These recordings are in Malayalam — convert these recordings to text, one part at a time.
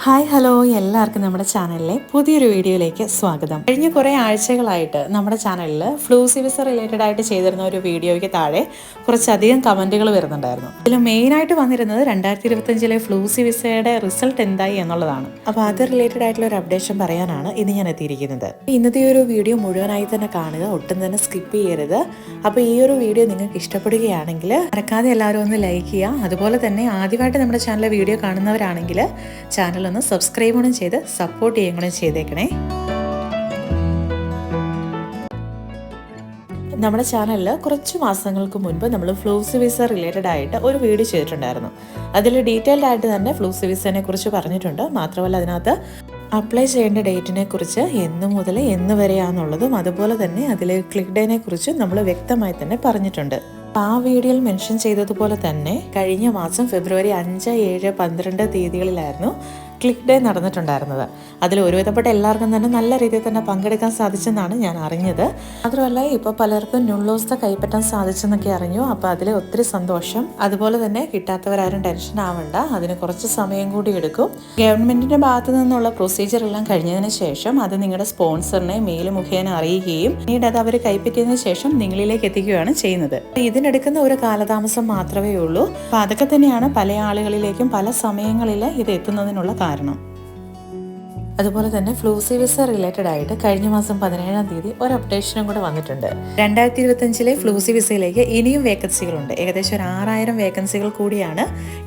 ഹായ് ഹലോ എല്ലാവർക്കും നമ്മുടെ ചാനലിലെ പുതിയൊരു വീഡിയോയിലേക്ക് സ്വാഗതം. കഴിഞ്ഞ കുറേ ആഴ്ചകളായിട്ട് നമ്മുടെ ചാനലിൽ ഫ്ലൂ സിവിസ് റിലേറ്റഡ് ആയിട്ട് ചെയ്തിരുന്ന ഒരു വീഡിയോയ്ക്ക് താഴെ കുറച്ചധികം കമന്റുകൾ വരുന്നുണ്ടായിരുന്നു. ഇതിൽ മെയിനായിട്ട് വന്നിരുന്നത് രണ്ടായിരത്തി ഇരുപത്തഞ്ചിലെ ഫ്ലൂ സിവിസയുടെ റിസൾട്ട് എന്തായി എന്നുള്ളതാണ്. അപ്പോൾ അത് റിലേറ്റഡ് ആയിട്ടുള്ള ഒരു അപ്ഡേഷൻ പറയാനാണ് ഇന്ന് ഞാൻ എത്തിയിരിക്കുന്നത്. ഇന്നത്തെ ഒരു വീഡിയോ മുഴുവനായി തന്നെ കാണുക ഒട്ടും തന്നെ സ്കിപ്പ് ചെയ്യരുത്. അപ്പോൾ ഈ ഒരു വീഡിയോ നിങ്ങൾക്ക് ഇഷ്ടപ്പെടുകയാണെങ്കിൽ മറക്കാതെ എല്ലാവരും ഒന്ന് ലൈക്ക് ചെയ്യുക. അതുപോലെ തന്നെ ആദ്യമായിട്ട് നമ്മുടെ ചാനലിലെ വീഡിയോ കാണുന്നവരാണെങ്കിൽ ചാനൽ ഒന്ന് സബ്സ്ക്രൈബ് കൂടെ ചെയ്ത് സപ്പോർട്ട് ചെയ്യുകയും ചെയ്തേക്കണേ. നമ്മുടെ ചാനലിൽ കുറച്ച് മാസങ്ങൾക്ക് മുൻപ് നമ്മൾ ഫ്ലൂ സിവിസ റിലേറ്റഡ് ആയിട്ട് ഒരു വീഡിയോ ചെയ്തിട്ടുണ്ടായിരുന്നു. അതിൽ ഡീറ്റെയിൽഡ് ആയിട്ട് തന്നെ ഫ്ലൂ സിവിസിനെ കുറിച്ച് പറഞ്ഞിട്ടുണ്ട്. മാത്രമല്ല അതിനകത്ത് അപ്ലൈ ചെയ്യേണ്ട ഡേറ്റിനെ കുറിച്ച് എന്ന് മുതൽ എന്ന് വരെയാണെന്നുള്ളതും അതുപോലെ തന്നെ അതിൽ ക്ലിക്ക് ഡേനെ കുറിച്ച് നമ്മൾ വ്യക്തമായി തന്നെ പറഞ്ഞിട്ടുണ്ട്. ആ വീഡിയോയിൽ മെൻഷൻ ചെയ്തതുപോലെ തന്നെ കഴിഞ്ഞ മാസം ഫെബ്രുവരി അഞ്ച് ഏഴ് പന്ത്രണ്ട് തീയതികളിലായിരുന്നു ക്ലിക്ക് ഡേ നടന്നിട്ടുണ്ടായിരുന്നത്. അതിൽ ഒരുവിധപ്പെട്ട എല്ലാവർക്കും തന്നെ നല്ല രീതിയിൽ തന്നെ പങ്കെടുക്കാൻ സാധിച്ചെന്നാണ് ഞാൻ അറിഞ്ഞത്. മാത്രമല്ല ഇപ്പോൾ പലർക്കും ന്യൂളോസ്ത കൈപ്പറ്റാൻ സാധിച്ചെന്നൊക്കെ അറിഞ്ഞു. അപ്പോൾ അതിൽ ഒത്തിരി സന്തോഷം. അതുപോലെ തന്നെ കിട്ടാത്തവരാരും ടെൻഷൻ ആവണ്ട. അതിന് കുറച്ച് സമയം കൂടി എടുക്കും. ഗവൺമെന്റിന്റെ ഭാഗത്തു നിന്നുള്ള പ്രൊസീജിയർ എല്ലാം കഴിഞ്ഞതിന് ശേഷം അത് നിങ്ങളുടെ സ്പോൺസറിനെ മെയിൽ മുഖേന അറിയുകയും പിന്നീട് അത് അവർ കൈപ്പറ്റിയതിനു ശേഷം നിങ്ങളിലേക്ക് എത്തിക്കുകയാണ് ചെയ്യുന്നത്. ഇതിനെടുക്കുന്ന ഒരു കാലതാമസം മാത്രമേ ഉള്ളൂ. അപ്പോൾ അതൊക്കെ തന്നെയാണ് പല ആളുകളിലേക്കും പല സമയങ്ങളിൽ ഇത് എത്തുന്നതിനുള്ള incarno. അതുപോലെ തന്നെ ഫ്ലൂസി വിസ റിലേറ്റഡ് ആയിട്ട് കഴിഞ്ഞ മാസം പതിനേഴാം തീയതി ഒരു അപ്ഡേഷനും കൂടെ വന്നിട്ടുണ്ട്. രണ്ടായിരത്തി ഇരുപത്തഞ്ചിലെ ഫ്ലൂസി വിസയിലേക്ക് ഇനിയും വേക്കൻസികളുണ്ട് ഏകദേശം ഒരു ആറായിരം വേക്കൻസികൾ കൂടിയാണ്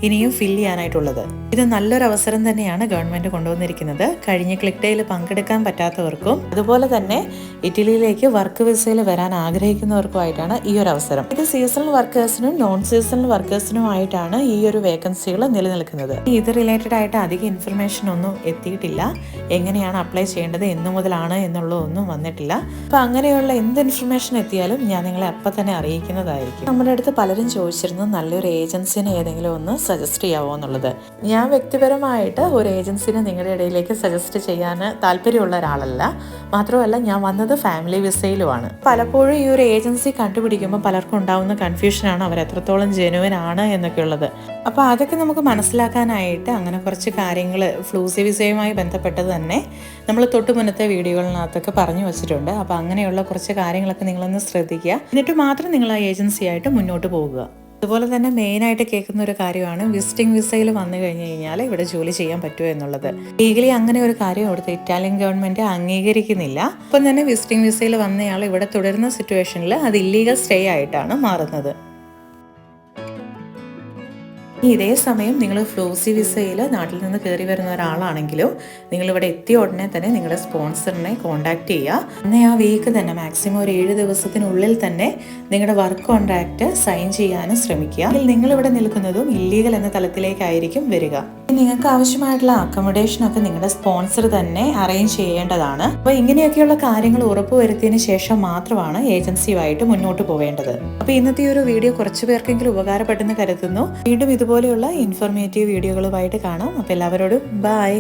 ഇനിയും ഫിൽ ചെയ്യാനായിട്ടുള്ളത്. ഇത് നല്ലൊരു അവസരം തന്നെയാണ് ഗവൺമെന്റ് കൊണ്ടുവന്നിരിക്കുന്നത്. കഴിഞ്ഞ ക്ലിക്ക് ഡേയിൽ പങ്കെടുക്കാൻ പറ്റാത്തവർക്കും അതുപോലെ തന്നെ ഇറ്റലിയിലേക്ക് വർക്ക് വിസയിൽ വരാൻ ആഗ്രഹിക്കുന്നവർക്കുമായിട്ടാണ് ഈ ഒരു അവസരം. ഇത് സീസണൽ വർക്കേഴ്സിനും നോൺ സീസണൽ വർക്കേഴ്സിനുമായിട്ടാണ് ഈ ഒരു വേക്കൻസികൾ നിലനിൽക്കുന്നത്. ഇത് റിലേറ്റഡ് ആയിട്ട് അധികം ഇൻഫർമേഷൻ ഒന്നും എത്തിയിട്ടില്ല. എങ്ങനെയാണ് അപ്ലൈ ചെയ്യേണ്ടത് എന്നു മുതലാണ് എന്നുള്ളതൊന്നും വന്നിട്ടില്ല. അപ്പം അങ്ങനെയുള്ള എന്ത് ഇൻഫർമേഷൻ എത്തിയാലും ഞാൻ നിങ്ങളെ അപ്പം തന്നെ അറിയിക്കുന്നതായിരിക്കും. നമ്മുടെ അടുത്ത് പലരും ചോദിച്ചിരുന്നു നല്ലൊരു ഏജൻസിനെ ഏതെങ്കിലും ഒന്ന് സജസ്റ്റ് ചെയ്യാവോ? എന്നുള്ളത്. ഞാൻ വ്യക്തിപരമായിട്ട് ഒരു ഏജൻസിനെ നിങ്ങളുടെ ഇടയിലേക്ക് സജസ്റ്റ് ചെയ്യാൻ താല്പര്യമുള്ള ഒരാളല്ല. മാത്രമല്ല ഞാൻ വന്നത് ഫാമിലി വിസയിലുമാണ് പലപ്പോഴും ഈ ഒരു ഏജൻസി കണ്ടുപിടിക്കുമ്പോൾ പലർക്കും ഉണ്ടാവുന്ന കൺഫ്യൂഷനാണ് അവർ എത്രത്തോളം ജെനുവൻ ആണ് എന്നൊക്കെ ഉള്ളത് അപ്പോൾ അതൊക്കെ നമുക്ക് മനസ്സിലാക്കാനായിട്ട് അങ്ങനെ കുറച്ച് കാര്യങ്ങൾ ഫ്ലൂസി വിസയുമായി ബന്ധപ്പെട്ടത് തന്നെ നമ്മൾ തൊട്ട് മുന്നത്തെ വീഡിയോകളിനകത്തൊക്കെ പറഞ്ഞു വെച്ചിട്ടുണ്ട്. അപ്പോൾ അങ്ങനെയുള്ള കുറച്ച് കാര്യങ്ങളൊക്കെ നിങ്ങളൊന്ന് ശ്രദ്ധിക്കുക. എന്നിട്ട് മാത്രം നിങ്ങൾ ആ ഏജൻസിയായിട്ട് മുന്നോട്ട് പോകുക. അതുപോലെ തന്നെ മെയിനായിട്ട് കേൾക്കുന്ന ഒരു കാര്യമാണ് വിസിറ്റിംഗ് വിസയിൽ വന്നു കഴിഞ്ഞ് കഴിഞ്ഞാൽ ഇവിടെ ജോലി ചെയ്യാൻ പറ്റുമോ എന്നുള്ളത്. ലീഗലി അങ്ങനെ ഒരു കാര്യം ഇവിടുത്തെ ഇറ്റാലിയൻ ഗവൺമെന്റ് അംഗീകരിക്കുന്നില്ല. അപ്പം തന്നെ വിസിറ്റിംഗ് വിസയിൽ വന്നയാൾ ഇവിടെ തുടരുന്ന സിറ്റുവേഷനിൽ അത് ഇല്ലീഗൽ സ്റ്റേ ആയിട്ടാണ് മാറുന്നത്. ഇതേ സമയം നിങ്ങൾ ഫ്ലോസി വിസയിൽ നാട്ടിൽ നിന്ന് കയറി വരുന്ന ഒരാളാണെങ്കിലും നിങ്ങൾ ഇവിടെ എത്തിയ ഉടനെ തന്നെ നിങ്ങളുടെ സ്പോൺസറിനെ കോൺടാക്ട് ചെയ്യുക. അന്നേ ആ വീക്ക് തന്നെ മാക്സിമം ഒരു ഏഴ് ദിവസത്തിനുള്ളിൽ തന്നെ നിങ്ങളുടെ വർക്ക് കോൺട്രാക്റ്റ് സൈൻ ചെയ്യാനും ശ്രമിക്കുക. നിങ്ങൾ ഇവിടെ നിൽക്കുന്നതും ഇല്ലീഗൽ എന്ന തലത്തിലേക്കായിരിക്കും വരിക. നിങ്ങൾക്ക് ആവശ്യമായിട്ടുള്ള അക്കോമഡേഷൻ ഒക്കെ നിങ്ങളുടെ സ്പോൺസർ തന്നെ അറേഞ്ച് ചെയ്യേണ്ടതാണ്. അപ്പോൾ ഇങ്ങനെയൊക്കെയുള്ള കാര്യങ്ങൾ ഉറപ്പുവരുത്തിയതിനു ശേഷം മാത്രമാണ് ഏജൻസിയുമായിട്ട് മുന്നോട്ട് പോവേണ്ടത്. അപ്പോൾ ഇന്നത്തെ ഒരു വീഡിയോ കുറച്ച് പേർക്കെങ്കിലും ഉപകാരപ്പെട്ടെന്ന് കരുതുന്നു. വീണ്ടും ഇതുപോലെയുള്ള ഇൻഫോർമേറ്റീവ് വീഡിയോകളുമായിട്ട് കാണാം. അപ്പോൾ എല്ലാവരോടും ബൈ